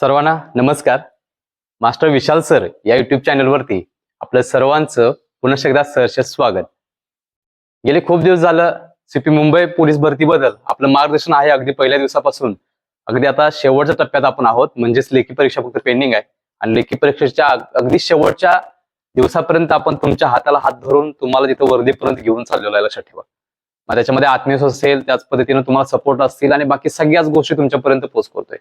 सर्वांना नमस्कार. Master Vishal sir या युट्यूब चॅनलवरती आपलं सर्वांचं पुन्हा एकदा सहर्ष स्वागत. गेले खूप दिवस झालं सीपी मुंबई पोलीस भरतीबद्दल आपलं मार्गदर्शन आहे अगदी पहिल्या दिवसापासून. अगदी आता शेवटच्या टप्प्यात आपण आहोत म्हणजेच लेखी परीक्षा फक्त पेंडिंग आहे. आणि लेखी परीक्षेच्या अगदी शेवटच्या दिवसापर्यंत आपण तुमच्या हाताला हात धरून तुम्हाला तिथं वर्दीपर्यंत घेऊन चाललेलो आहे लक्षात ठेवा. मग त्याच्यामध्ये आत्मविश्वास असेल त्याच पद्धतीनं तुम्हाला सपोर्ट असतील आणि बाकी सगळ्याच गोष्टी तुमच्यापर्यंत पोहोच करतोय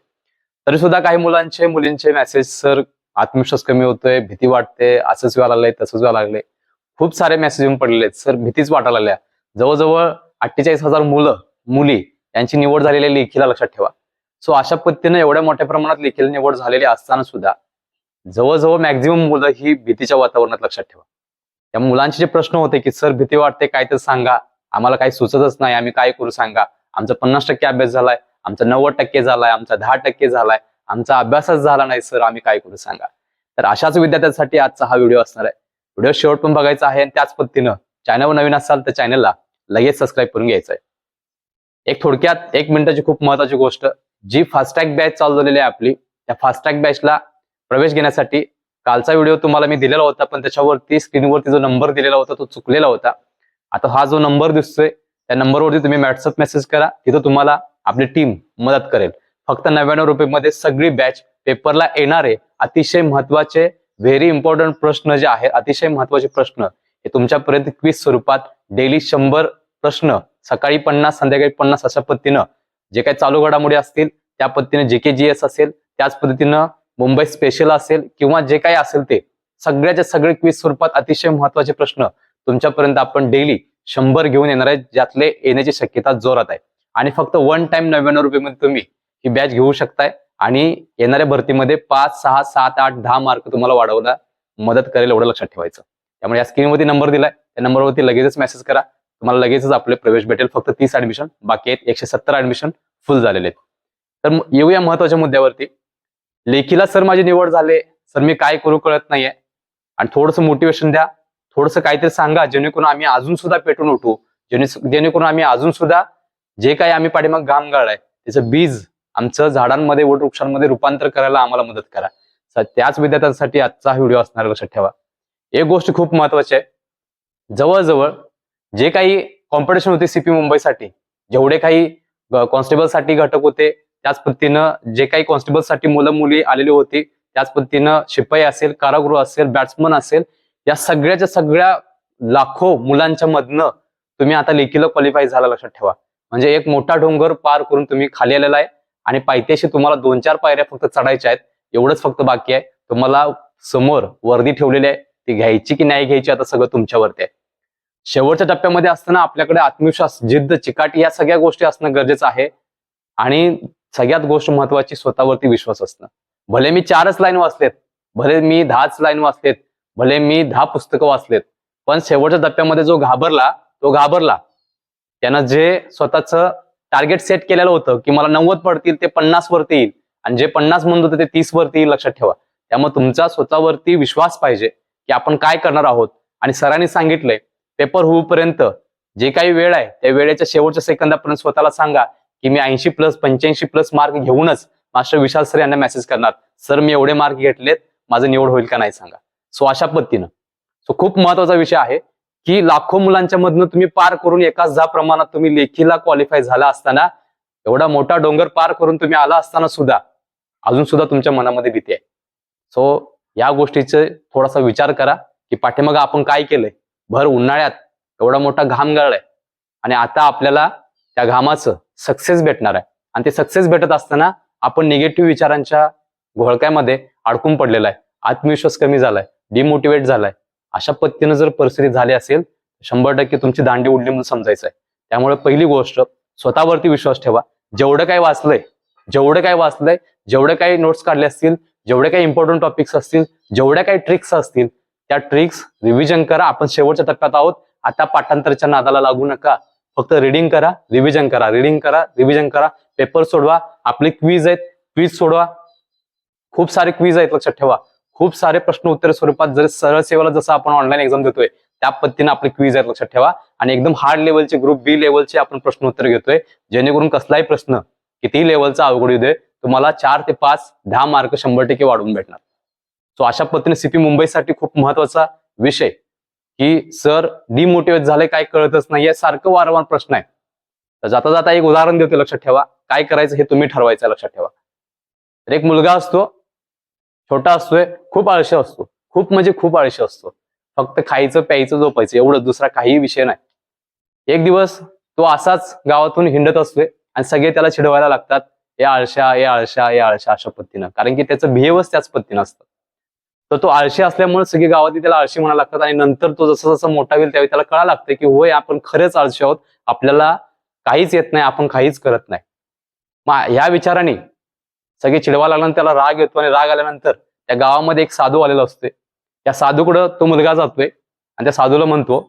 तरी सुद्धा काही मुलांचे मुलींचे मेसेज सर आत्मविश्वास कमी होतोय भीती वाटते असंच व्हायला लागलंय तसंच व्हायला लागले खूप सारे मेसेज येऊन पडलेले आहेत. सर भीतीच वाटायला लागल्या. जवळजवळ अठ्ठेचाळीस हजार मुलं मुली यांची निवड झालेली लेखीला लक्षात ठेवा. सो अशा पद्धतीने एवढ्या मोठ्या प्रमाणात लेखीला निवड झालेली असताना सुद्धा जवळजवळ मॅक्झिमम मुलं ही भीतीच्या वातावरणात लक्षात ठेवा. त्या मुलांचे जे प्रश्न होते की सर भीती वाटते काय तर सांगा. आम्हाला काही सुचतच नाही आम्ही काय करू सांगा? आमचा पन्नास टक्के अभ्यास झालाय. आमचा नव्वद टक्के झालाय आमचा दहा टक्के झालाय आमचा अभ्यासच झाला नाही सर आम्ही काय करू सांगा. तर अशाच विद्यार्थ्यांसाठी आजचा हा व्हिडिओ असणार आहे. व्हिडिओ शेवट पण बघायचा आहे आणि त्याच पद्धतीनं चॅनलवर नवीन असाल तर चॅनलला लगेच सबस्क्राईब करून घ्यायचं आहे. एक थोडक्यात एक मिनिटाची खूप महत्वाची गोष्ट जी फास्टॅग बॅच चालू झालेली आहे आपली त्या फास्टॅग बॅचला प्रवेश घेण्यासाठी कालचा व्हिडिओ तुम्हाला मी दिलेला होता पण त्याच्यावरती स्क्रीनवरती जो नंबर दिलेला होता तो चुकलेला होता. आता हा जो नंबर दिसतोय त्या नंबरवरती तुम्ही व्हॉट्सअप मेसेज करा तिथं तुम्हाला आपली टीम मदत करेल. फक्त नव्याण्णव रुपये मध्ये सगळी बॅच पेपरला येणारे अतिशय महत्त्वाचे व्हेरी इम्पॉर्टंट प्रश्न जे आहेत अतिशय महत्त्वाचे प्रश्न हे तुमच्यापर्यंत क्विज स्वरूपात डेली शंभर प्रश्न सकाळी पन्नास संध्याकाळी पन्नास अशा पद्धतीनं जे काही चालू घडामोडी असतील त्या पद्धतीने जे के जी एस असेल त्याच पद्धतीनं मुंबई स्पेशल असेल किंवा जे काही असेल ते सगळ्याच्या सगळे क्विज स्वरूपात अतिशय महत्त्वाचे प्रश्न तुमच्यापर्यंत आपण डेली शंभर घेऊन येणार आहे ज्यातले येण्याची शक्यता जोरात आहे. आणि फक्त वन टाइम नव्याण्णव रुपये तुम्ही ही बॅच घेऊ शकताय. आणि येणाऱ्या भरतीमध्ये पाच सहा सात आठ दहा मार्क तुम्हाला वाढवला मदत करेल एवढं लक्षात ठेवायचं. त्यामुळे या स्क्रीनवरती नंबर दिलाय. त्या नंबरवरती लगेचच मेसेज करा. तुम्हाला लगेचच आपले प्रवेश भेटेल. फक्त तीस ऍडमिशन बाकी आहेत एकशे सत्तर ऍडमिशन फुल झालेले आहेत. तर येऊया महत्त्वाच्या मुद्द्यावरती. लेखीला सर माझी निवड झाले सर मी काय करू कळत नाहीये. आणि थोडंसं मोटिवेशन द्या. थोडंसं काहीतरी सांगा. जेणेकरून आम्ही अजून सुद्धा पेटून उठू. जेणे जेणेकरून आम्ही अजून सुद्धा जे काही आम्ही पाठीमाग घाम गाळलाय त्याचं बीज आमचं झाडांमध्ये वट वृक्षांमध्ये रूपांतर करायला आम्हाला मदत करा. त्याच विद्यार्थ्यांसाठी आजचा व्हिडिओ असणार लक्षात ठेवा. एक गोष्ट खूप महत्वाची आहे. जवळजवळ जे काही कॉम्पिटिशन होते सीपी मुंबईसाठी जेवढे काही कॉन्स्टेबलसाठी घटक होते त्याच पद्धतीनं जे काही कॉन्स्टेबलसाठी मुलं मुली आलेली होती त्याच पद्धतीनं शिपाई असेल कारागृह असेल बॅट्समन असेल या सगळ्याच्या सगळ्या लाखो मुलांच्या मधनं तुम्ही आता लेखीला क्वालिफाय झाला लक्षात ठेवा. म्हणजे एक मोठा डोंगर पार करून तुम्ही खाली आलेला आहे. आणि पायथ्याशी तुम्हाला दोन चार पायऱ्या फक्त चढायच्या आहेत. एवढंच फक्त बाकी आहे. तुम्हाला समोर वर्दी ठेवलेली आहे. ती घ्यायची की नाही घ्यायची आता सगळं तुमच्यावरती आहे. शेवटच्या टप्प्यामध्ये असताना आपल्याकडे आत्मविश्वास जिद्द चिकाटी या सगळ्या गोष्टी असणं गरजेचं आहे. आणि सगळ्यात गोष्ट महत्वाची स्वतःवरती विश्वास असणं. भले मी चारच लाईन वाचलेत भले मी दहाच लाईन वाचलेत भले मी दहा पुस्तकं वाचलेत पण शेवटच्या टप्प्यामध्ये जो घाबरला तो घाबरला. त्यानं जे स्वतःच टार्गेट सेट केलेलं होतं की मला नव्वद पडतील ते पन्नास वरती येईल. आणि जे पन्नास म्हणत होते ते तीस वरती येईल लक्षात ठेवा. त्यामुळे तुमचा स्वतःवरती विश्वास पाहिजे की आपण काय करणार आहोत. आणि सरांनी सांगितलंय पेपर होऊपर्यंत जे काही वेळ आहे त्या वेळेच्या शेवटच्या सेकंदापर्यंत स्वतःला सांगा की मी ऐंशी प्लस पंच्याऐंशी प्लस मार्क घेऊनच मास्टर विशाल सर यांना मेसेज करणार. सर मी एवढे मार्क घेतलेत माझं निवड होईल का नाही सांगा. सो अशा पद्धतीनं. सो खूप महत्त्वाचा विषय आहे. की लाखो मुलांच्या मधनं तुम्ही पार करून एकाच दहा प्रमाणात तुम्ही लेखीला क्वालिफाय झाला असताना एवढा मोठा डोंगर पार करून तुम्ही आला असताना सुद्धा अजून सुद्धा तुमच्या मनामध्ये भीती आहे. सो या गोष्टीचे थोडासा विचार करा की पाठीमाग आपण काय केलंय? भर उन्हाळ्यात एवढा मोठा घाम गळलाय. आणि आता आपल्याला त्या घामाचं सक्सेस भेटणार आहे. आणि ते सक्सेस भेटत असताना आपण निगेटिव्ह विचारांच्या घोळक्यामध्ये अडकून पडलेला आहे. आत्मविश्वास कमी झालाय. डिमोटिवेट झालाय. अशा पद्धतीनं जर परिस्थिती झाली असेल शंभर टक्के तुमची दांडी उडली म्हणून समजायचं आहे त्यामुळे पहिली गोष्ट स्वतःवरती विश्वास ठेवा. जेवढं काय वाचलंय जेवढं काय वाचलंय जेवढे काही नोट्स काढले असतील जेवढे काही इम्पॉर्टंट टॉपिक्स असतील जेवढ्या काही ट्रिक्स असतील त्या ट्रिक्स रिव्हिजन करा. आपण शेवटच्या टप्प्यात आहोत. आता पाठांतरच्या नादाला लागू नका. फक्त रिडिंग करा रिव्हिजन करा. रिडिंग करा रिव्हिजन करा. पेपर सोडवा. आपले क्वीज आहेत. क्वीज सोडवा. खूप सारे क्वीज आहेत लक्षात ठेवा. खूप सारे प्रश्न उत्तर स्वरूपात जर सरळ सेवेला जसं आपण ऑनलाईन एक्झाम देतोय त्या पद्धतीने आपले क्वीज आहेत लक्षात ठेवा. आणि एकदम हार्ड लेवलचे ग्रुप बी लेवलचे आपण प्रश्न उत्तर घेतोय. जेणेकरून कसलाही प्रश्न कितीही लेवलचा अवघड येऊ दे तुम्हाला चार ते पाच दहा मार्क शंभर टक्के वाढवून भेटणार. सो अशा पद्धतीने सीपी मुंबईसाठी खूप महत्त्वाचा विषय. की सर डिमोटिवेट झाले काय कळतच नाहीये सारखं वारंवार प्रश्न आहे. तर जाता जाता एक उदाहरण देतो लक्षात ठेवा. काय करायचं हे तुम्ही ठरवायचं लक्षात ठेवा. तर एक मुलगा असतो छोटा असतोय खूप आळशी असतो. खूप म्हणजे खूप आळशी असतो. फक्त खायचं प्यायचं झोपायचं एवढं दुसरा काही विषय नाही. एक दिवस तो असाच गावातून हिंडत असतोय आणि सगळे त्याला चिडवायला लागतात या आळशा या आळशा या आळशा अशा पद्धतीनं. कारण की त्याचं बिहेवच त्याच पद्धतीनं असतं. तर तो आळशी असल्यामुळे सगळी गावातली त्याला आळशी म्हणायला लागतात आणि नंतर तो जसं जसं मोठा होईल त्यावेळी त्याला कळा लागतं की होय आपण खरेच आळशी आहोत. आपल्याला काहीच येत नाही आपण काहीच करत नाही. मग ह्या विचाराने सगळे चिडवा लागल्यानंतर त्याला राग येतो आणि राग आल्यानंतर त्या गावामध्ये एक साधू आलेला असतोय. त्या साधूकडं तो मुलगा जातोय आणि त्या साधूला म्हणतो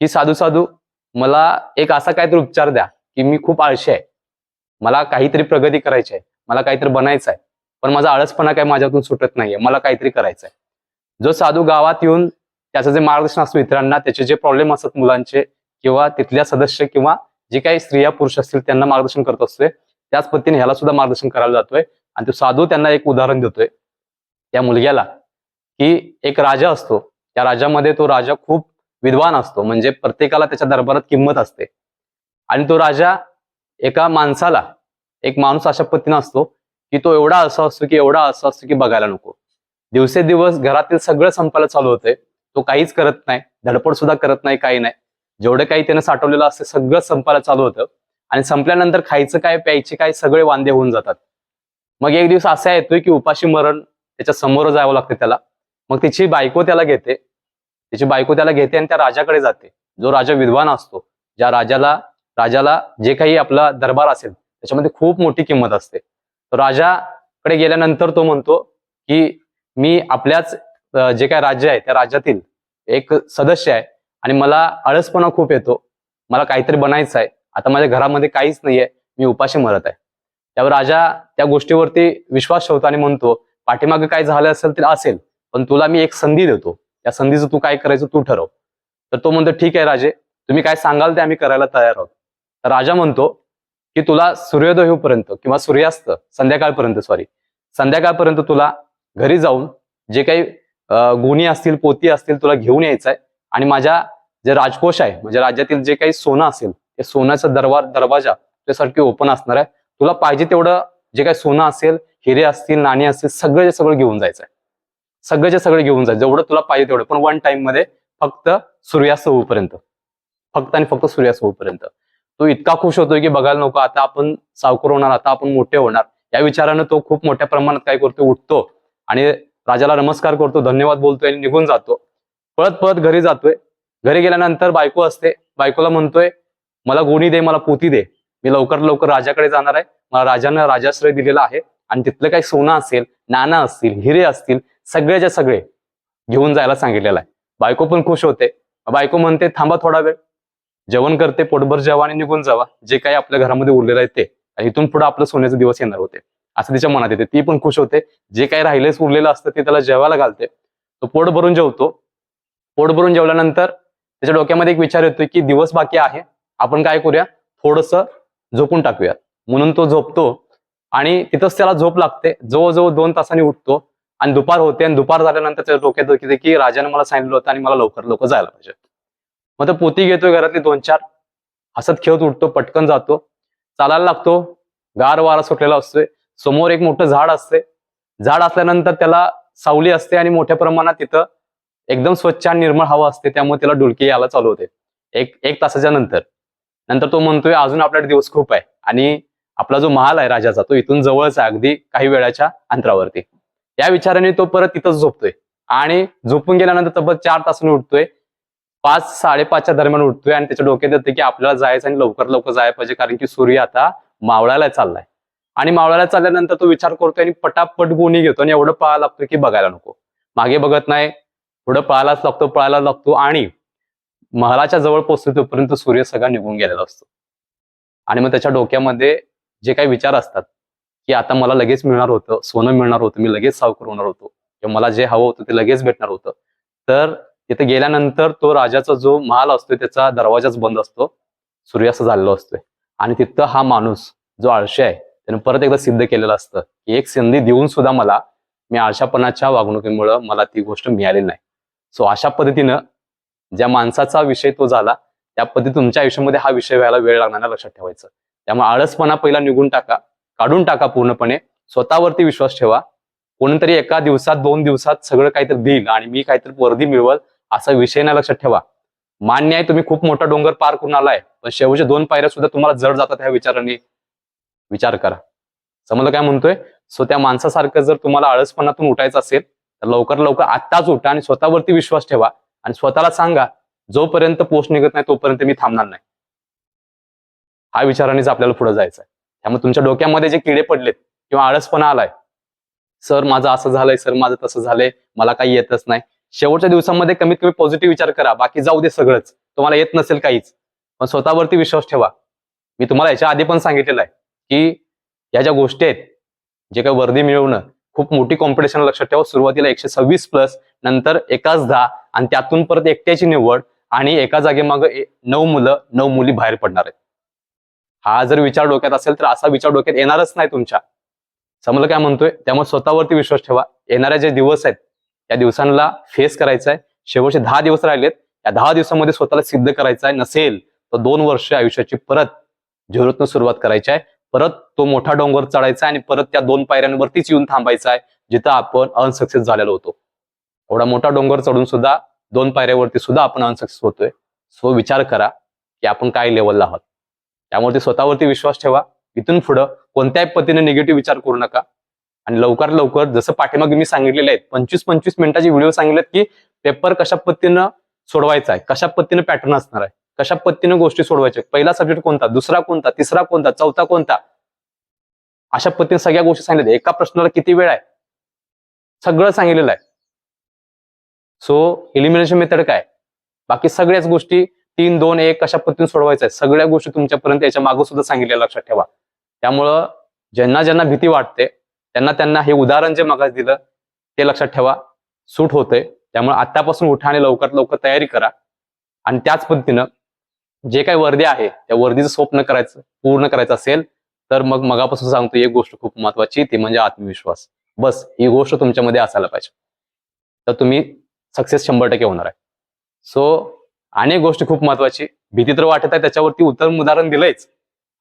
की साधू साधू मला एक असा काहीतरी उपचार द्या की मी खूप आळशी आहे. मला काहीतरी प्रगती करायची आहे. मला काहीतरी बनायचं आहे पण माझा आळसपणा काही माझ्यातून सुटत नाहीये. मला काहीतरी करायचं आहे जो साधू गावात येऊन त्याचं जे मार्गदर्शन असतं इतरांना त्याचे जे प्रॉब्लेम असतात मुलांचे किंवा तिथल्या सदस्य किंवा जे काही स्त्रिया पुरुष असतील त्यांना मार्गदर्शन करत असतोय त्याच पद्धतीने ह्याला सुद्धा मार्गदर्शन करायला जातोय. आणि तो साधू त्यांना एक उदाहरण देतोय. त्या मुलग्याला की एक राजा असतो. त्या राजामध्ये तो राजा खूप विद्वान असतो. म्हणजे प्रत्येकाला त्याच्या दरबारात किंमत असते. आणि तो राजा एका माणसाला एक माणूस अशा पद्धतीनं असतो की तो एवढा असा असतो की एवढा असा असतो की बघायला नको. दिवसेदिवस घरातील सगळं संपायला चालू होतंय. तो काहीच करत नाही. धडपड सुद्धा करत नाही काही नाही. जेवढं काही त्यानं साठवलेलं असतं सगळं संपायला चालू होतं. आणि संपल्यानंतर खायचं काय प्यायचे काय सगळे वांदे होऊन जातात. मग एक दिवस असा येतोय की उपाशी मरण त्याच्यासमोर जावं लागतं त्याला. मग तिची बायको त्याला घेते. तिची बायको त्याला घेते आणि त्या राजाकडे जाते. जो राजा विद्वान असतो ज्या राजाला राजाला जे काही आपला दरबार असेल त्याच्यामध्ये खूप मोठी किंमत असते. तो राजाकडे गेल्यानंतर तो म्हणतो की मी आपल्याच जे काय राज्य आहे त्या राज्यातील एक सदस्य आहे आणि मला आळसपणा खूप येतो. मला काहीतरी बनायचं आहे. आता माझ्या घरामध्ये काहीच नाहीये मी उपाशी मरत आहे. त्यावर राजा त्या गोष्टीवरती विश्वास ठेवतो आणि म्हणतो पाठीमागे काय झालं असेल तर असेल पण तुला मी एक संधी देतो. त्या संधीचं तू काय करायचं तू ठरव. तर तो म्हणतो ठीक आहे राजे तुम्ही काय सांगाल ते आम्ही करायला तयार आहोत. तर राजा म्हणतो की तुला सूर्योदय होईपर्यंत किंवा सूर्यास्त संध्याकाळपर्यंत सॉरी संध्याकाळपर्यंत तुला घरी जाऊन जे काही गुणी असतील पोती असतील तुला घेऊन यायचं आहे आणि माझ्या जे राजकोष आहे म्हणजे राज्यातील जे काही सोनं असेल हे सोन्याचा दरबार दरवाजा त्यासारखी ओपन असणार आहे. तुला पाहिजे तेवढं जे काही सोनं असेल हिरे असतील नाणी असतील सगळं सगळं घेऊन जायचं आहे सगळं सगळं घेऊन जायचं. जेवढं तुला पाहिजे तेवढं. पण वन टाइममध्ये फक्त सूर्यास्त होऊपर्यंत. फक्त आणि फक्त सूर्यास्त होऊपर्यंत. तो इतका खुश होतोय की बघायला नको. आता आपण सावकर होणार आता आपण मोठे होणार. या विचारानं तो खूप मोठ्या प्रमाणात काय करतो उठतो. आणि राजाला नमस्कार करतो धन्यवाद बोलतोय आणि निघून जातो. पळत पळत घरी जातोय. घरी गेल्यानंतर बायको असते. बायकोला म्हणतोय मला गोणी दे मला पोती दे. मी लवकर लवकर राजाकडे जाणार आहे. मला राजानं राजाश्रय दिलेला आहे. आणि तिथलं काही सोनं असेल नाना असतील हिरे असतील सगळेच्या सगळे घेऊन जायला सांगितलेलं आहे. बायको पण खुश होते. बायको म्हणते थांबा थोडा वेळ. जेवण करते पोटभर जेवा आणि निघून जावा. जे काही आपल्या घरामध्ये उरलेलं आहे ते. आणि इथून पुढे आपलं सोन्याचे दिवस येणार होते. असं तिच्या मनात येते. ती पण खुश होते. जे काही राहिलेच उरलेलं असतं ते त्याला जेवायला घालते. तो पोट भरून जेवतो. पोट भरून जेवल्यानंतर त्याच्या डोक्यामध्ये एक विचार येतोय की दिवस बाकी आहे. आपण काय करूया? थोडस झोपून टाकूया. म्हणून तो झोपतो आणि तिथंच त्याला झोप लागते. जवळजवळ दोन तासांनी उठतो आणि दुपार होते आणि दुपार झाल्यानंतर त्याच्या डोक्यात येते की राजाने मला सांगितलं होतं आणि मला लवकर लवकर जायला पाहिजे. मग तो पोती घेतोय घरातली दोन चार हसत खेळत उठतो पटकन जातो. चालायला लागतो. गार वारा सुटलेला असतोय. समोर एक मोठं झाड असते झाड असल्यानंतर त्याला सावली असते आणि मोठ्या प्रमाणात तिथं एकदम स्वच्छ आणि निर्मळ हवा असते. त्यामुळे त्याला डुलकी यायला चालू होते. एक एक तासाच्या नंतर. नंतर तो म्हणतोय अजून आपल्याकडे दिवस खूप आहे. आणि आपला जो महाल आहे राजाचा तो इथून जवळच आहे अगदी काही वेळाच्या अंतरावरती. या विचाराने तो परत तिथंच झोपतोय. आणि झोपून गेल्यानंतर तब्बल चार तासांनी उठतोय. पाच साडेपाचच्या दरम्यान उठतोय आणि त्याच्या डोक्यात येते की आपल्याला जायचं आणि लवकर लवकर जायला पाहिजे कारण की सूर्य आता मावळायला चाललाय. आणि मावळायला चालल्यानंतर तो विचार करतोय आणि पटापट गोणी घेतो आणि एवढं पळायला लागतो की बघायला नको. मागे बघत नाही पुढं पळायलाच लागतो पळायला लागतो आणि महालाच्या जवळ पोहोचतो तोपर्यंत सूर्य सगळा निघून गेलेला असतो. आणि मग त्याच्या डोक्यामध्ये जे काही विचार असतात की आता मला लगेच मिळणार होतं सोनं मिळणार होतं मी लगेच सावकार होणार होतो किंवा मला जे हवं होतं ते लगेच भेटणार होतं. तर तिथे गेल्यानंतर तो राजाचा जो महाल असतो त्याचा दरवाजाच बंद असतो. सूर्यास्त झालेला असतोय. आणि तिथं हा माणूस जो आळशी आहे त्याने परत एकदा सिद्ध केलेलं असतं की एक संधी देऊन सुद्धा मला मी आळशापणाच्या वागणुकीमुळं मला ती गोष्ट मिळाली नाही. सो अशा पद्धतीनं ज्या माणसाचा विषय तो झाला त्या पद्धती तुमच्या आयुष्यामध्ये हा विषय व्हायला वेळ लागणार नाही लक्षात ठेवायचं. त्यामुळे आळसपणा पहिला निघून टाका काढून टाका पूर्णपणे स्वतःवरती विश्वास ठेवा. कोणीतरी एका दिवसात दोन दिवसात सगळं काहीतरी देईल आणि मी काहीतरी वर्दी मिळवल असा विषय नाही लक्षात ठेवा. मान्य आहे तुम्ही खूप मोठा डोंगर पार करून आलाय पण शेवटच्या दोन पायऱ्या सुद्धा तुम्हाला जड जातात ह्या विचाराने. विचार करा. समजलं काय म्हणतोय? सो त्या माणसासारखं जर तुम्हाला आळसपणातून उठायचं असेल तर लवकर लवकर आत्ताच उठा आणि स्वतःवरती विश्वास ठेवा. आणि स्वतःला सांगा जोपर्यंत पोस्ट निघत नाही तोपर्यंत मी थांबणार नाही. हा विचारानेच आपल्याला पुढे जायचं आहे त्यामुळे तुमच्या डोक्यामध्ये जे किडे पडलेत किंवा आळसपणा आलाय सर माझं असं झालंय सर माझं तसं झालंय मला काही येतच नाही. शेवटच्या दिवसांमध्ये कमीत कमी पॉझिटिव्ह विचार करा बाकी जाऊ दे सगळंच. तुम्हाला येत नसेल काहीच. पण स्वतःवरती विश्वास ठेवा. मी तुम्हाला याच्या आधी पण सांगितलेलं आहे की या ज्या गोष्टी आहेत जे काही वर्दी मिळवणं खूप मोठी कॉम्पिटिशन लक्षात ठेवा. सुरुवातीला एकशे सव्वीस प्लस नंतर एकाच दहा आणि त्यातून परत एकट्याची निवड आणि एका जागेमागं नऊ मुलं नऊ मुली बाहेर पडणार आहेत. हा जर विचार डोक्यात असेल तर असा विचार डोक्यात येणारच नाही तुमच्या. समजलं काय म्हणतोय? त्यामुळे स्वतःवरती विश्वास ठेवा. येणाऱ्या जे दिवस आहेत त्या दिवसांना फेस करायचा आहे शेवटचे दहा दिवस राहिलेत या दहा दिवसामध्ये स्वतःला सिद्ध करायचं आहे नसेल तर दोन वर्ष आयुष्याची परत झिरोतनं सुरुवात करायची आहे. परत तो मोठा डोंगर चढायचा आहे आणि परत त्या दोन पायऱ्यांवरतीच येऊन थांबायचा आहे जिथं आपण अनसक्सेस झालेलो होतो. एवढा मोठा डोंगर चढून सुद्धा दोन पायऱ्यावरती सुद्धा आपण अनसक्सेस होतोय. सो विचार करा की आपण काय लेवलला आहोत. त्यामुळे स्वतःवरती विश्वास ठेवा. इथून पुढं कोणत्याही पद्धतीने निगेटिव्ह विचार करू नका. आणि लवकर लवकर जसं पाठीमागे मी सांगितलेले आहेत पंचवीस पंचवीस मिनिटाचे व्हिडिओ सांगितलेत की पेपर कशा पद्धतीनं सोडवायचा आहे कशा पद्धतीनं पॅटर्न असणार आहे. कशा पद्धतीनं गोष्टी सोडवायच्या? पहिला सब्जेक्ट कोणता? दुसरा कोणता? तिसरा कोणता? चौथा कोणता? अशा पद्धतीने सगळ्या गोष्टी सांगितल्या. एका प्रश्नाला किती वेळ आहे? सगळं सांगितलेलं आहे. सो एलिमिनेशन मेथड काय? बाकी सगळ्याच गोष्टी तीन दोन एक कशा पद्धतीने सोडवायचं आहे? सगळ्या गोष्टी तुमच्यापर्यंत याच्या मागं सुद्धा सांगितलेल्या लक्षात ठेवा. त्यामुळं ज्यांना ज्यांना भीती वाटते त्यांना त्यांना हे उदाहरण जे मागास दिलं ते लक्षात ठेवा. सूट होतंय. त्यामुळे आतापासून उठा आणि लवकरात लवकर तयारी करा. आणि त्याच पद्धतीनं जे काही वर्दी आहे त्या वर्दीचं स्वप्न करायचं पूर्ण करायचं असेल तर मग मगापासून सांगतो एक गोष्ट खूप महत्वाची ती म्हणजे आत्मविश्वास. बस ही गोष्ट तुमच्यामध्ये असायला पाहिजे. तर तुम्ही सक्सेस शंभर टक्के होणार आहे. सो अनेक गोष्ट खूप महत्वाची. भीती तर वाटत आहे त्याच्यावरती उत्तम उदाहरण दिलंयच.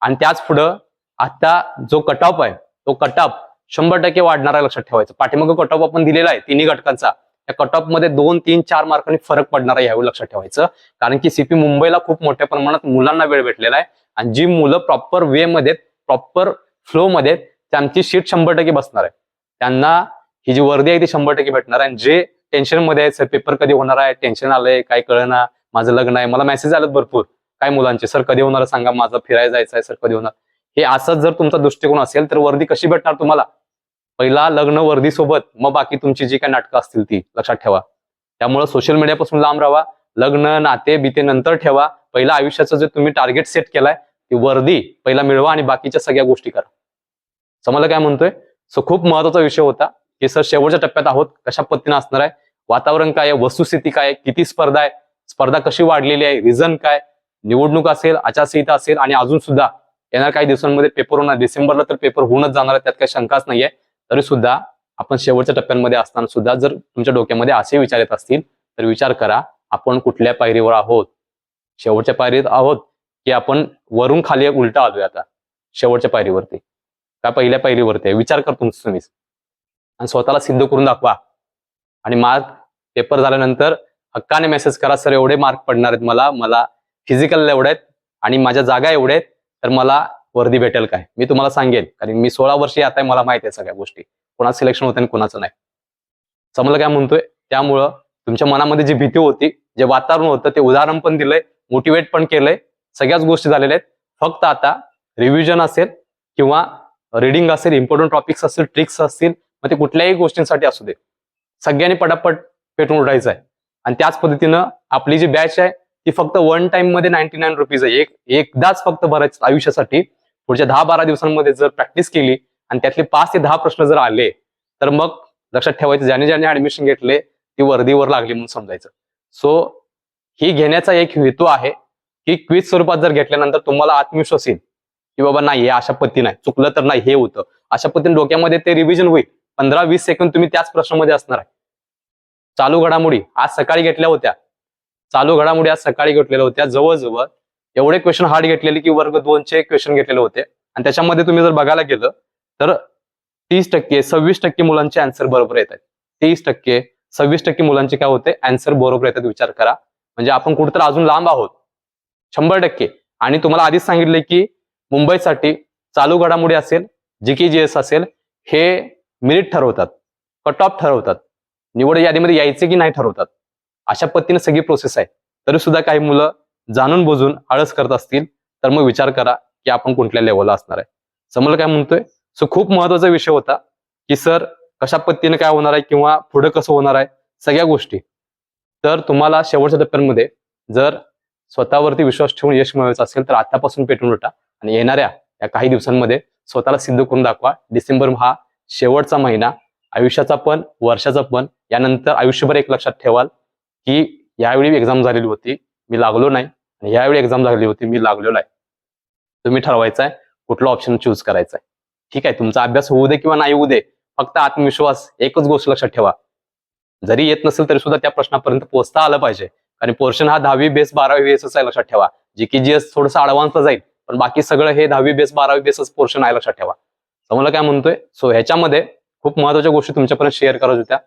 आणि त्याच पुढं आता जो कटाप आहे तो कटाप शंभर टक्के वाढणार आहे लक्षात ठेवायचं. पाठीमागं कटाप आपण दिलेला आहे तिन्ही घटकांचा. या कटऑफमध्ये दोन तीन चार मार्कांनी फरक पडणार आहे यावेळी लक्षात ठेवायचं. कारण की सीपी मुंबईला खूप मोठ्या प्रमाणात मुलांना वेळ भेटलेला आहे. आणि जी मुलं प्रॉपर वे मध्ये प्रॉपर फ्लो मध्ये त्यांची शीट शंभर टक्के बसणार आहे. त्यांना ही जी वर्दी आहे ती शंभर टक्के भेटणार आहे. आणि जे टेन्शनमध्ये आहे सर पेपर कधी होणार आहे? टेन्शन आलंय काय कळना? माझं लग्न आहे. मला मेसेज आलेत भरपूर. काय मुलांचे? सर कधी होणार सांगा. माझं फिरायला जायचं आहे. सर कधी होणार? हे असंच जर तुमचा दृष्टिकोन असेल तर वर्दी कशी भेटणार तुम्हाला? पहिला लग्न वर्दी सोबत मग बाकी तुमची जी काही नाटकं असतील ती लक्षात ठेवा. त्यामुळे सोशल मीडियापासून लांब राहा लग्न नाते बिते नंतर ठेवा. पहिला आयुष्याचं जे तुम्ही टार्गेट सेट केलाय ती वर्दी पहिला मिळवा आणि बाकीच्या सगळ्या गोष्टी करा. समजलं काय म्हणतोय? सो खूप महत्त्वाचा विषय होता की सर शेवटच्या टप्प्यात आहोत कशा पद्धतीने असणार आहे? वातावरण काय आहे? वस्तुस्थिती काय आहे? किती स्पर्धा आहे? स्पर्धा कशी वाढलेली आहे? रिझन काय निवडणूक असेल आचारसंहिता असेल आणि अजून सुद्धा येणार काही दिवसांमध्ये पेपर होणार. डिसेंबरला तर पेपर होऊनच जाणार आहे त्यात काही शंकाच नाहीये. तरी सुद्धा आपण शेवटच्या टप्प्यांमध्ये असताना सुद्धा जर तुमच्या डोक्यामध्ये असे विचार येत असतील तर विचार करा आपण कुठल्या पायरीवर आहोत? शेवटच्या पायरीत आहोत की आपण वरून खाली उलटा आलोय आता शेवटच्या पायरीवरती? का पहिल्या पायरीवरती आहे? विचार कर तुमचं तुम्हीच. आणि स्वतःला सिद्ध करून दाखवा. आणि मार्क पेपर झाल्यानंतर हक्काने मेसेज करा सर एवढे मार्क पडणार आहेत मला मला फिजिकल एवढे आहेत आणि माझ्या जागा एवढ्या आहेत तर मला वर्दी भेटेल काय? मी तुम्हाला सांगेन. कारण मी सोळा वर्षी आता मला माहिती आहे सगळ्या गोष्टी. कोणाचं सिलेक्शन होतं आणि कोणाचं नाही. समजलं काय म्हणतोय? त्यामुळं तुमच्या मनामध्ये जी भीती होती जे वातावरण होतं ते उदाहरण पण दिलंय मोटिवेट पण केलंय. सगळ्याच गोष्टी झालेल्या आहेत. फक्त आता रिव्हिजन असेल किंवा रिडिंग असेल इम्पॉर्टंट टॉपिक्स असतील ट्रिक्स असतील मग ते कुठल्याही गोष्टींसाठी असू दे. सगळ्यांनी पटापट पेटून उठायचं आहे आणि त्याच पद्धतीनं आपली जी बॅच आहे ती फक्त वन टाइममध्ये नाईन्टी नाईन रुपीज आहे. एक एकदाच फक्त भरायचं आयुष्यासाठी. पुढच्या दहा बारा दिवसांमध्ये जर प्रॅक्टिस केली आणि त्यातले पाच ते दहा प्रश्न जर आले तर मग लक्षात ठेवायचं ज्याने ज्याने ऍडमिशन घेतले ती वर्दीवर लागली म्हणून समजायचं. सो ही घेण्याचा एक हेतू आहे की क्विज स्वरूपात जर घेतल्यानंतर तुम्हाला आत्मविश्वास येईल की बाबा नाही हे अशा पद्धतीने नाही चुकलं तर नाही हे होतं. अशा पद्धतीने डोक्यामध्ये ते रिव्हिजन होईल. पंधरा वीस सेकंद तुम्ही त्याच प्रश्नामध्ये असणार आहे. चालू घडामोडी आज सकाळी घेतल्या होत्या. चालू घडामोडी आज सकाळी घेतलेल्या होत्या. जवळजवळ एवढे क्वेश्चन हार्ड घेतलेले की वर्ग दोनचे क्वेश्चन घेतलेले होते. आणि त्याच्यामध्ये तुम्ही जर बघायला गेलं तर तीस टक्के सव्वीस टक्के मुलांचे आन्सर बरोबर येतात तीस टक्के सव्वीस टक्के मुलांचे काय होते? आन्सर बरोबर येतात. विचार करा. म्हणजे आपण कुठेतरी अजून लांब आहोत. शंभर टक्के. आणि तुम्हाला आधीच सांगितले की मुंबईसाठी चालू घडामोडी असेल जी के जी एस असेल हे मिनिट ठरवतात. कट ऑफ ठरवतात. निवड यादीमध्ये यायचे की नाही ठरवतात. अशा पद्धतीने सगळी प्रोसेस आहे. तरी सुद्धा काही मुलं जाणून बुजून आळस करत असतील तर मग विचार करा की आपण कुठल्या लेवलला असणार आहे. समोर काय म्हणतोय? सो खूप महत्त्वाचा विषय होता की सर कशा पद्धतीने काय होणार आहे किंवा पुढे कसं होणार आहे? सगळ्या गोष्टी. तर तुम्हाला शेवटच्या टप्प्यांमध्ये जर स्वतःवरती विश्वास ठेवून यश मिळवायचं असेल तर आतापासून पेटून उठा आणि येणाऱ्या या काही दिवसांमध्ये स्वतःला सिद्ध करून दाखवा. डिसेंबर हा शेवटचा महिना. आयुष्याचा पण वर्षाचा पण. यानंतर आयुष्यभर एक लक्षात ठेवाल की यावेळी एक्झाम झालेली होती. मी लागलो नाही. यावेळी एक्झाम झालेली होती मी लागलेलो आहे. तुम्ही ठरवायचं आहे कुठला ऑप्शन चूज करायचा आहे. ठीक आहे तुमचा अभ्यास होऊ दे किंवा नाही होऊ दे फक्त आत्मविश्वास एकच गोष्ट लक्षात ठेवा. जरी येत नसेल तरी सुद्धा त्या प्रश्नापर्यंत पोहोचता आलं पाहिजे. आणि पोर्शन हा दहावी बेस बारावी बेसच आहे लक्षात ठेवा. जे की जी एस थोडंसं ऍडव्हान्सला जाईल पण बाकी सगळं हे दहावी बेस बारावी बेसच पोर्शन आहे लक्षात ठेवा. तुम्हाला काय म्हणतोय सो ह्याच्यामध्ये खूप महत्त्वाच्या गोष्टी तुमच्यापर्यंत शेअर करत होत्या.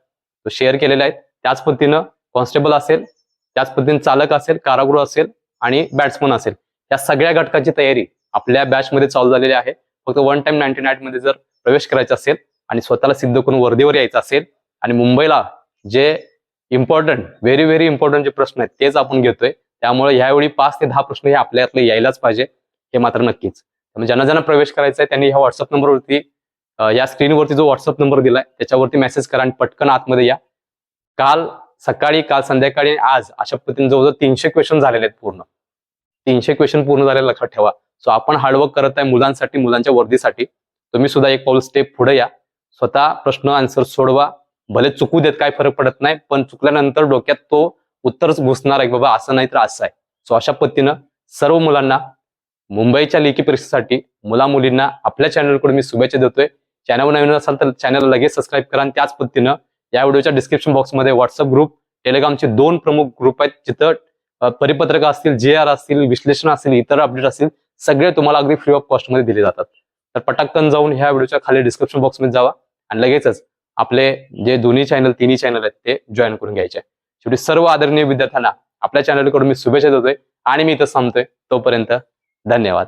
शेअर केलेल्या आहेत. त्याच पद्धतीनं कॉन्स्टेबल असेल त्याच पद्धतीने चालक असेल कारागृह असेल आणि बॅट्समन असेल. या सगळ्या घटकाची तयारी आपल्या बॅचमध्ये चालू झालेली आहे. फक्त वन टाइम नाईन्टी नाईन मध्ये जर प्रवेश करायचा असेल आणि स्वतःला सिद्ध करून वर्दीवर यायचं असेल आणि मुंबईला जे इम्पॉर्टंट व्हेरी व्हेरी इम्पॉर्टंट जे प्रश्न आहेत तेच आपण घेतोय. त्यामुळे ह्यावेळी पाच ते दहा प्रश्न हे आपल्यातले यायलाच पाहिजे हे मात्र नक्कीच. त्यामुळे ज्यांना ज्यांना प्रवेश करायचा आहे त्यांनी ह्या व्हॉट्सअप नंबरवरती या स्क्रीनवरती जो व्हॉट्सअप नंबर दिलाय त्याच्यावरती मेसेज करा आणि पटकन आतमध्ये या. काल सकाळी काल संध्याकाळी आणि आज अशा पद्धतीने जवळजवळ तीनशे क्वेश्चन झालेले आहेत पूर्ण. तीनशे क्वेश्चन पूर्ण झाले लक्षात ठेवा. सो आपण हार्डवर्क करत आहे मुलांसाठी मुलांच्या वर्दीसाठी. तुम्ही सुद्धा एक पाऊल स्टेप पुढे या. स्वतः प्रश्न आन्सर सोडवा. भले चुकू देत काय फरक पडत नाही पण चुकल्यानंतर डोक्यात तो उत्तरच घुसणार आहे बाबा असं नाही तर असं आहे. सो अशा पद्धतीनं सर्व मुलांना मुंबईच्या लेखी परीक्षेसाठी मुला मुलींना आपल्या चॅनलकडून मी शुभेच्छा देतोय. चॅनलवर नवीन असाल तर चॅनल लगेच सबस्क्राईब करा आणि त्याच पद्धतीनं या व्हिडिओच्या डिस्क्रिप्शन बॉक्समध्ये व्हॉट्सअप ग्रुप टेलिग्रामचे दोन प्रमुख ग्रुप आहेत. जिथं परिपत्रक असतील जे आर असतील विश्लेषण असतील इतर अपडेट असतील सगळे तुम्हाला अगदी फ्री ऑफ कॉस्टमध्ये दिले जातात. तर पटाकन जाऊन ह्या व्हिडिओच्या खाली डिस्क्रिप्शन बॉक्समध्ये जावा आणि लगेचच आपले जे दोन्ही चॅनल तिन्ही चॅनल आहेत ते जॉईन करून घ्यायचे. शेवटी सर्व आदरणीय विद्यार्थ्यांना आपल्या चॅनलकडून मी शुभेच्छा देतोय आणि मी इथं थांबतोय. तोपर्यंत धन्यवाद.